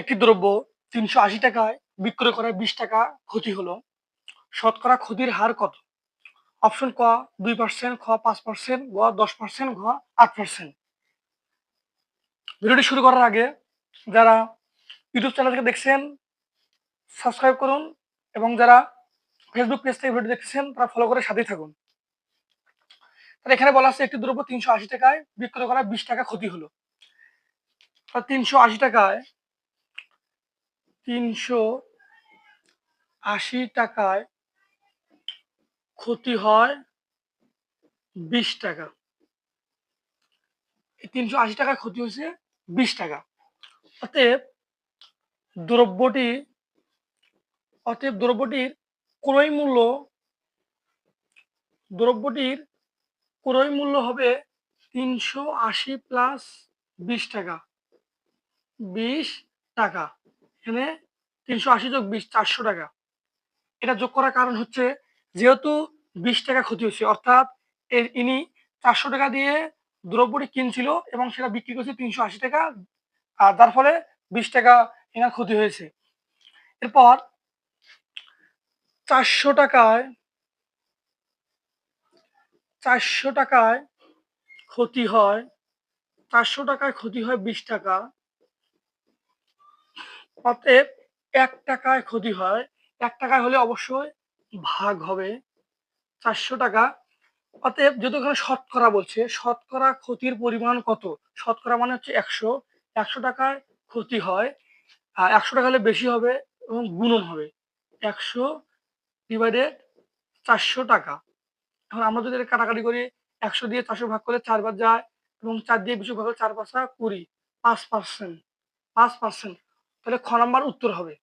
একটি দ্রব্য তিনশো আশি টাকায় বিক্রয় করায় বিশ টাকা ক্ষতি হলো। শতকরা ক্ষতির হার কত? অপশন ক, দুই পার্সেন্ট খ, পাঁচ পার্সেন্ট গ, দশ পার্সেন্ট ঘ, আট পার্সেন্ট ভিডিওটি শুরু করার আগে যারা ইউটিউব চ্যানেল থেকে দেখছেন, সাবস্ক্রাইব করুন এবং যারা ফেসবুক পেজ থেকে ভিডিও দেখছেন, তারা ফলো করে সাথেই থাকুন। তাহলে এখানে বলা আছে একটি দ্রব্য তিনশো আশি টাকায় বিক্রয় করা বিশ টাকা ক্ষতি হলো। তিনশো আশি টাকায় তিনশো আশি টাকায় ক্ষতি হয় বিশ টাকা। তিনশো আশি টাকায় ক্ষতি হয়েছে বিশ টাকা। অতএব দ্রব্যটি, অতএব দ্রব্যটির ক্রয় মূল্য, দ্রব্যটির ক্রয় মূল্য হবে তিনশো আশি প্লাস বিশ টাকা। বিশ টাকা। এখানে তিনশো আশি যোগ বিশ, চারশো টাকা। এটা যোগ করার কারণ হচ্ছে, যেহেতু বিশ টাকা ক্ষতি হচ্ছে অর্থাৎ ইনি চারশো টাকা দিয়ে দ্রব্যটি কিনছিল এবং সেটা বিক্রি করছে তিনশো আশি টাকা, আর তার ফলে বিশ টাকা এনার ক্ষতি হয়েছে। এরপর চারশো টাকায় চারশো টাকায় ক্ষতি হয়, চারশো টাকায় ক্ষতি হয় বিশ টাকা। অতএব এক টাকায় ক্ষতি হয়। এক টাকায় হলে অবশ্যই ভাগ হবে চারশো টাকা। অতএব যেহেতু এখানে শতকরা বলছে, শতকরা ক্ষতির পরিমাণ কত? শতকরা মানে হচ্ছে একশো। একশো টাকায় ক্ষতি হয়। আর একশো টাকা হলে বেশি হবে এবং গুণন হবে। একশো ডিভাইডেড চারশো টাকা। এখন আমরা যদি কাটাকাটি করি, একশো দিয়ে চারশো ভাগ করলে চারবার যায় এবং চার দিয়ে বিশ ভাগ করলে চার পাঁচা কুড়ি, পাঁচ পার্সেন্ট পাঁচ পার্সেন্ট তাহলে খ নাম্বার উত্তর হবে।